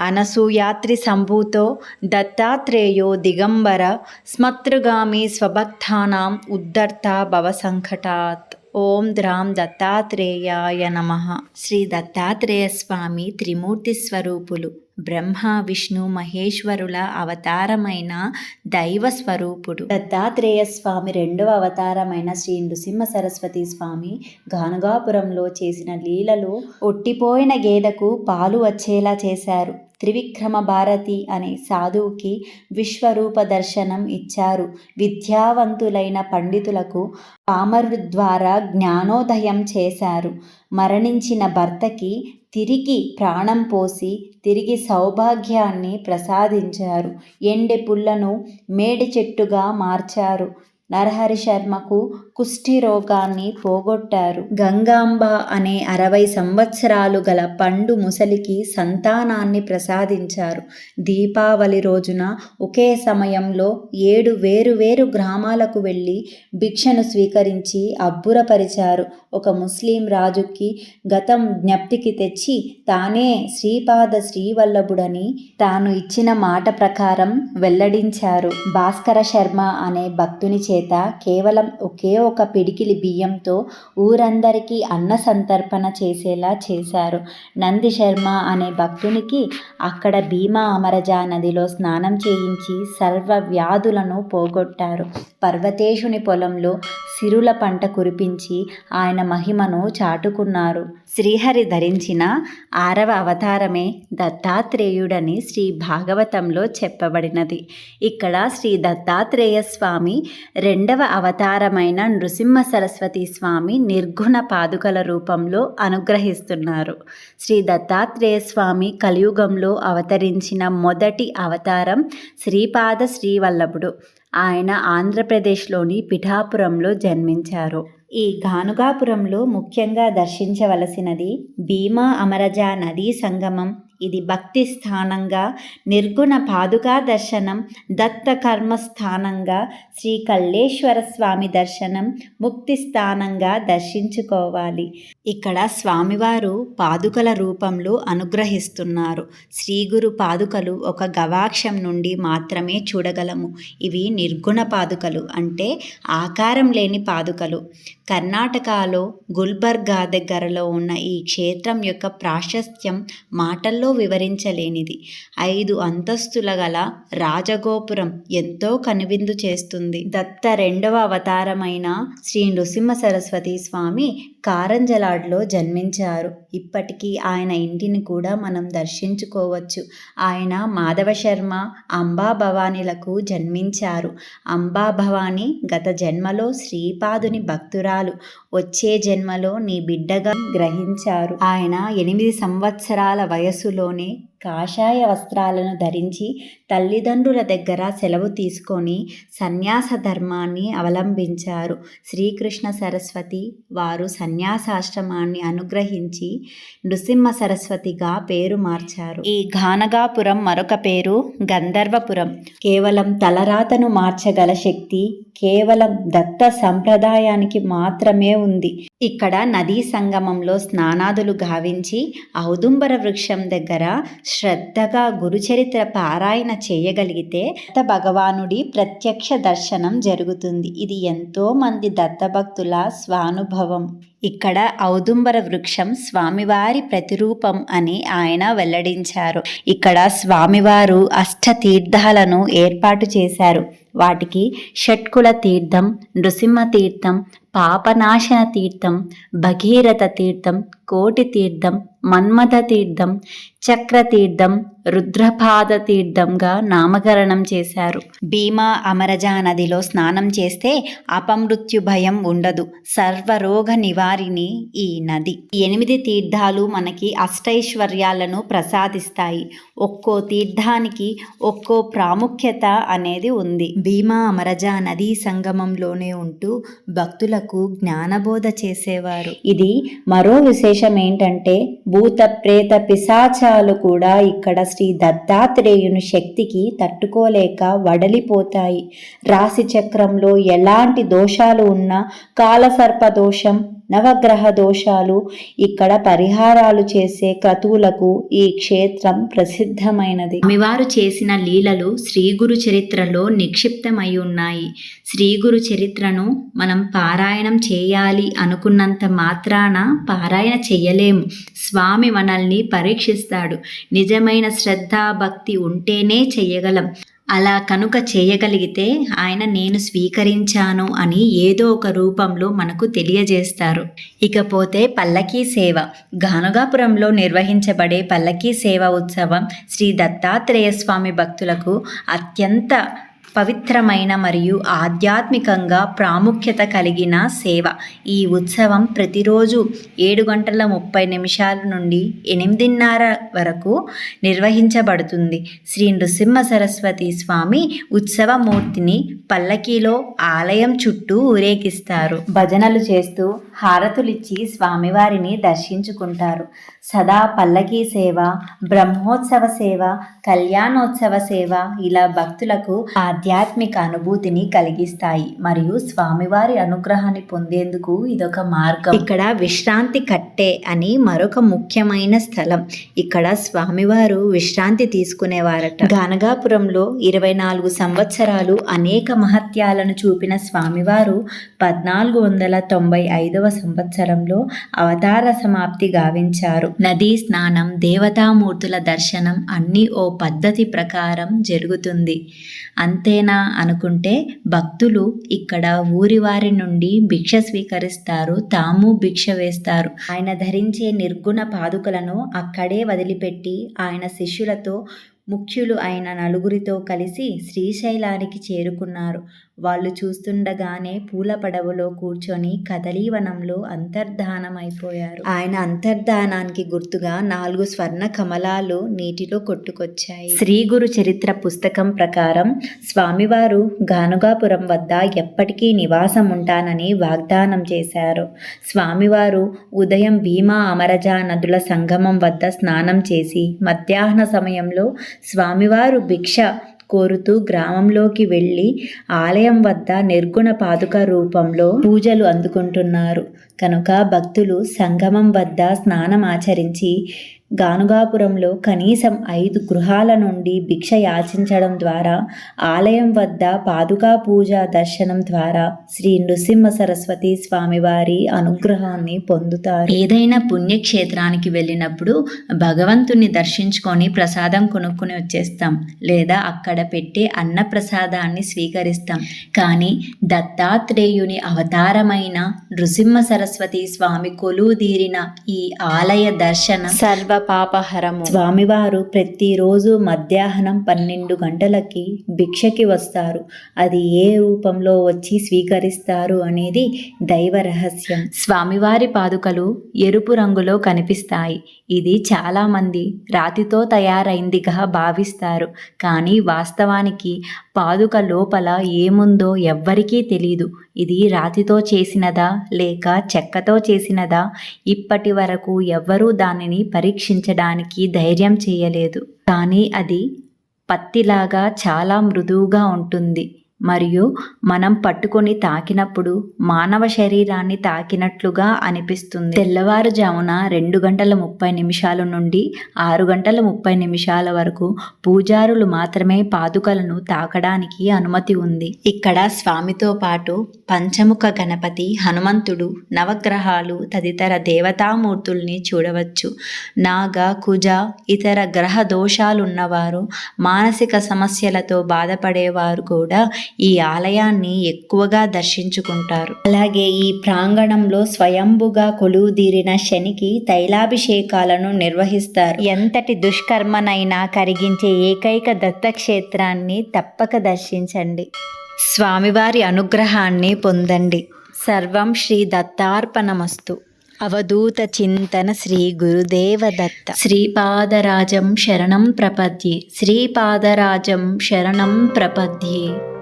అనసూయాత్రి సంభూతో దత్తాత్రేయో దిగంబర స్మతృగామి స్వభక్తానాం ఉద్ధర్త భవసంకటాత్ ఓం ద్రాం దత్తాత్రేయాయ నమ. శ్రీ దత్తాత్రేయ స్వామి త్రిమూర్తి స్వరూపులు బ్రహ్మ విష్ణు మహేశ్వరుల అవతారమైన దైవ స్వరూపుడు. దత్తాత్రేయ స్వామి రెండవ అవతారమైన శ్రీ నృసింహ సరస్వతి స్వామి గానుగాపురంలో చేసిన లీలలు ఒట్టిపోయిన గేదకు పాలు వచ్చేలా చేశారు. త్రివిక్రమ భారతి అనే సాధువుకి విశ్వరూప దర్శనం ఇచ్చారు. విద్యావంతులైన పండితులకు పామరుడు ద్వారా జ్ఞానోదయం చేశారు. మరణించిన భర్తకి తిరిగి ప్రాణం పోసి తిరిగి సౌభాగ్యాన్ని ప్రసాదించారు. ఎండె పుల్లను మేడి చెట్టుగా మార్చారు. నరహరి శర్మకు కుష్ఠి రోగాన్ని పోగొట్టారు. గంగాంబ అనే అరవై సంవత్సరాలు గల పండు ముసలికి సంతానాన్ని ప్రసాదించారు. దీపావళి రోజున ఒకే సమయంలో ఏడు వేరు వేరు గ్రామాలకు వెళ్ళి భిక్షను స్వీకరించి అబ్బురపరిచారు. ఒక ముస్లిం రాజుకి గతం జ్ఞప్తికి తెచ్చి తానే శ్రీపాద శ్రీవల్లభుడని తాను ఇచ్చిన మాట ప్రకారం వెల్లడించారు. భాస్కర శర్మ అనే భక్తుని చేత కేవలం ఒకే ఒక పిడికిలి బియ్యంతో ఊరందరికీ అన్న సంతర్పణ చేసేలా చేశారు. నంది శర్మ అనే భక్తునికి అక్కడ భీమా అమరజా నదిలో స్నానం చేయించి సర్వ వ్యాధులను పోగొట్టారు. పర్వతేశుని పొలంలో సిరుల పంట కురిపించి ఆయన మహిమను చాటుకున్నారు. శ్రీహరి ధరించిన ఆరవ అవతారమే దత్తాత్రేయుడని శ్రీ భాగవతంలో చెప్పబడినది. ఇక్కడ శ్రీ దత్తాత్రేయ స్వామి రెండవ అవతారమైన నృసింహ సరస్వతి స్వామి నిర్గుణ పాదుకల రూపంలో అనుగ్రహిస్తున్నారు. శ్రీ దత్తాత్రేయ స్వామి కలియుగంలో అవతరించిన మొదటి అవతారం శ్రీపాద శ్రీవల్లభుడు. ఆయన ఆంధ్రప్రదేశ్లోని పిఠాపురంలో జన్మించారు. ఈ గానుగాపురంలో ముఖ్యంగా దర్శించవలసినది భీమా అమరజా నదీ సంగమం. ఇది భక్తి స్థానంగా నిర్గుణ పాదుకా దర్శనం దత్త కర్మ స్థానంగా శ్రీ కల్లేశ్వర స్వామి దర్శనం ముక్తి స్థానంగా దర్శించుకోవాలి. ఇక్కడ స్వామివారు పాదుకల రూపంలో అనుగ్రహిస్తున్నారు. శ్రీ గురు పాదుకలు ఒక గవాక్షం నుండి మాత్రమే చూడగలము. ఇవి నిర్గుణ పాదుకలు అంటే ఆకారం లేని పాదుకలు. కర్ణాటకలో గుల్బర్గా దగ్గరలో ఉన్న ఈ క్షేత్రం యొక్క ప్రాశస్త్యం మాటల్లో వివరించలేనిది. ఐదు అంతస్తుల గల రాజగోపురం ఎంతో కనువిందు చేస్తుంది. దత్త రెండవ అవతారమైన శ్రీ నృసింహ సరస్వతి స్వామి కారంజలాడ్లో జన్మించారు. ఇప్పటికీ ఆయన ఇంటిని కూడా మనం దర్శించుకోవచ్చు. ఆయన మాధవ శర్మ అంబా భవానీలకు జన్మించారు. అంబాభవాని గత జన్మలో శ్రీపాదుని భక్తురాలు. వచ్చే జన్మలో నీ బిడ్డగా గ్రహించారు. ఆయన ఎనిమిది సంవత్సరాల వయసులోనే కాషాయ వస్త్రాలను ధరించి తల్లిదండ్రుల దగ్గర సెలవు తీసుకొని సన్యాస ధర్మాన్ని అవలంబించారు. శ్రీకృష్ణ సరస్వతి వారు సన్యాసాశ్రమాన్ని అనుగ్రహించి నృసింహ సరస్వతిగా పేరు మార్చారు. ఈ ఘానగాపురం మరొక పేరు గంధర్వపురం. కేవలం తలరాతను మార్చగల శక్తి కేవలం దత్త సంప్రదాయానికి మాత్రమే ఉంది. ఇక్కడ నదీ సంగమంలో స్నానాదులు గావించి ఔదుంబర వృక్షం దగ్గర శ్రద్ధగా గురుచరిత్ర పారాయణ చేయగలిగితే దత్త భగవానుడి ప్రత్యక్ష దర్శనం జరుగుతుంది. ఇది ఎంతోమంది దత్తభక్తుల స్వానుభవం. ఇక్కడ ఔదుంబర వృక్షం స్వామివారి ప్రతిరూపం అని ఆయన వెల్లడించారు. ఇక్కడ స్వామివారు అష్టతీర్థాలను ఏర్పాటు చేశారు. వాటికి షట్కుల తీర్థం నృసింహ తీర్థం పాపనాశన తీర్థం భగీరథ తీర్థం కోటి తీర్థం మన్మథ తీర్థం చక్రతీర్థం రుద్రపాద తీర్థంగా నామకరణం చేశారు. భీమా అమరజా నదిలో స్నానం చేస్తే అపమృత్యు భయం ఉండదు. సర్వరోగ నివారిణి ఈ నది. ఎనిమిది తీర్థాలు మనకి అష్టైశ్వర్యాలను ప్రసాదిస్తాయి. ఒక్కో తీర్థానికి ఒక్కో ప్రాముఖ్యత అనేది ఉంది. భీమా అమరజా నదీ సంగమంలోనే ఉంటూ భక్తులకు జ్ఞానబోధ చేసేవారు. ఇది మరో విశేషం ఏంటంటే భూత ప్రేత పిశాచాలు కూడా ఇక్కడ శ్రీ దత్తాత్రేయుని శక్తికి తట్టుకోలేక వడలిపోతాయి. రాశి చక్రంలో ఎలాంటి దోషాలు ఉన్నా కాలసర్ప దోషం నవగ్రహ దోషాలు ఇక్కడ పరిహారాలు చేసే క్రతువులకు ఈ క్షేత్రం ప్రసిద్ధమైనది. స్వామివారు చేసిన లీలలు శ్రీ గురు చరిత్రలో నిక్షిప్తమై ఉన్నాయి. శ్రీ గురు చరిత్రను మనం పారాయణం చేయాలి అనుకున్నంత మాత్రాన పారాయణ చెయ్యలేము. స్వామి మనల్ని పరీక్షిస్తాడు. నిజమైన శ్రద్ధ భక్తి ఉంటేనే చెయ్యగలం. అలా కనుక చేయగలిగితే ఆయన నేను స్వీకరించాను అని ఏదో ఒక రూపంలో మనకు తెలియజేస్తారు. ఇకపోతే పల్లకీ సేవ. గానుగాపురంలో నిర్వహించబడే పల్లకీ సేవ ఉత్సవం శ్రీ దత్తాత్రేయ స్వామి భక్తులకు అత్యంత పవిత్రమైన మరియు ఆధ్యాత్మికంగా ప్రాముఖ్యత కలిగిన సేవ. ఈ ఉత్సవం ప్రతిరోజు ఏడు గంటల ముప్పై నిమిషాల నుండి ఎనిమిదిన్నర వరకు నిర్వహించబడుతుంది. శ్రీ నృసింహ సరస్వతి స్వామి ఉత్సవమూర్తిని పల్లకీలో ఆలయం చుట్టూ ఊరేగిస్తారు. భజనలు చేస్తూ హారతులిచ్చి స్వామివారిని దర్శించుకుంటారు. సదా పల్లకీ సేవ బ్రహ్మోత్సవ సేవ కళ్యాణోత్సవ సేవ ఇలా భక్తులకు ఆధ్యాత్మిక అనుభూతిని కలిగిస్తాయి. మరియు స్వామివారి అనుగ్రహాన్ని పొందేందుకు ఇదొక మార్గం. ఇక్కడ విశ్రాంతి కట్టే అని మరొక ముఖ్యమైన స్థలం. ఇక్కడ స్వామివారు విశ్రాంతి తీసుకునేవారట. గానగాపురంలో ఇరవై నాలుగు సంవత్సరాలు అనేక మహత్యాలను చూపిన స్వామివారు పద్నాలుగు వందల తొంభై ఐదవ సంవత్సరంలో అవతార సమాప్తి గావించారు. నదీ స్నానం దేవతామూర్తుల దర్శనం అన్నీ ఓ పద్ధతి ప్రకారం జరుగుతుంది. అంతేనా అనుకుంటే భక్తులు ఇక్కడ ఊరివారి నుండి భిక్ష స్వీకరిస్తారు తాము భిక్ష వేస్తారు. ఆయన ధరించే నిర్గుణ పాదుకలను అక్కడే వదిలిపెట్టి ఆయన శిష్యులతో ముఖ్యులు అయిన నలుగురితో కలిసి శ్రీశైలానికి చేరుకున్నారు. వాళ్ళు చూస్తుండగానే పూల పడవలో కూర్చొని కదలీవనంలో అంతర్ధానమైపోయారు. ఆయన అంతర్ధానానికి గుర్తుగా నాలుగు స్వర్ణ కమలాలు నీటిలో కొట్టుకొచ్చాయి. శ్రీ గురు చరిత్ర పుస్తకం ప్రకారం స్వామివారు గానుగాపురం వద్ద ఎప్పటికీ నివాసం ఉంటానని వాగ్దానం చేశారు. స్వామివారు ఉదయం భీమా అమరజా నదుల సంగమం వద్ద స్నానం చేసి మధ్యాహ్న సమయంలో స్వామివారు భిక్ష కోరుతూ గ్రామంలోకి వెళ్ళి ఆలయం వద్ద నిర్గుణ పాదుక రూపంలో పూజలు అందుకుంటున్నారు. కనుక భక్తులు సంగమం వద్ద స్నానం ఆచరించి గానుగాపురంలో కనీసం ఐదు గృహాల నుండి భిక్ష యాచించడం ద్వారా ఆలయం వద్ద పాదుకా పూజ దర్శనం ద్వారా శ్రీ నృసింహ సరస్వతి స్వామివారి అనుగ్రహాన్ని పొందుతారు. ఏదైనా పుణ్యక్షేత్రానికి వెళ్ళినప్పుడు భగవంతుని దర్శించుకొని ప్రసాదం కొనుక్కుని వచ్చేస్తాం లేదా అక్కడ పెట్టే అన్న ప్రసాదాన్ని స్వీకరిస్తాం. కానీ దత్తాత్రేయుని అవతారమైన నృసింహ సరస్వతి స్వామి కొలువుదీరిన ఈ ఆలయ దర్శనం సర్వ పాపహరము స్వామివారు ప్రతిరోజు మధ్యాహ్నం పన్నెండు గంటలకి భిక్షకి వస్తారు. అది ఏ రూపంలో వచ్చి స్వీకరిస్తారు అనేది దైవ రహస్యం. స్వామివారి పాదుకలు ఎరుపు రంగులో కనిపిస్తాయి. ఇది చాలామంది రాతితో తయారైందిగా భావిస్తారు. కానీ వాస్తవానికి పాదుక లోపల ఏముందో ఎవ్వరికీ తెలీదు. ఇది రాతితో చేసినదా లేక చెక్కతో చేసినదా? ఇప్పటి వరకు ఎవ్వరూ దానిని పరీక్షించడానికి ధైర్యం చేయలేదు. కానీ అది పత్తిలాగా చాలా మృదువుగా ఉంటుంది. మరియు మనం పట్టుకొని తాకినప్పుడు మానవ శరీరాన్ని తాకినట్లుగా అనిపిస్తుంది. తెల్లవారుజామున రెండు గంటల ముప్పై నిమిషాల నుండి ఆరు గంటల ముప్పై నిమిషాల వరకు పూజారులు మాత్రమే పాదుకలను తాకడానికి అనుమతి ఉంది. ఇక్కడ స్వామితో పాటు పంచముఖ గణపతి హనుమంతుడు నవగ్రహాలు తదితర దేవతామూర్తుల్ని చూడవచ్చు. నాగ కుజ ఇతర గ్రహ దోషాలున్నవారు మానసిక సమస్యలతో బాధపడేవారు కూడా ఈ ఆలయాన్ని ఎక్కువగా దర్శించుకుంటారు. అలాగే ఈ ప్రాంగణంలో స్వయంభుగా కొలువుదీరిన శనికి తైలాభిషేకాలను నిర్వహిస్తారు. ఎంతటి దుష్కర్మనైనా కరిగించే ఏకైక దత్తక్షేత్రాన్ని తప్పక దర్శించండి. స్వామివారి అనుగ్రహాన్ని పొందండి. సర్వం శ్రీ దత్తార్పణమస్తు. అవధూత చింతన శ్రీ గురుదేవ దత్త. శ్రీపాదరాజం శరణం ప్రపద్యే. శ్రీపాదరాజం శరణం ప్రపద్యే.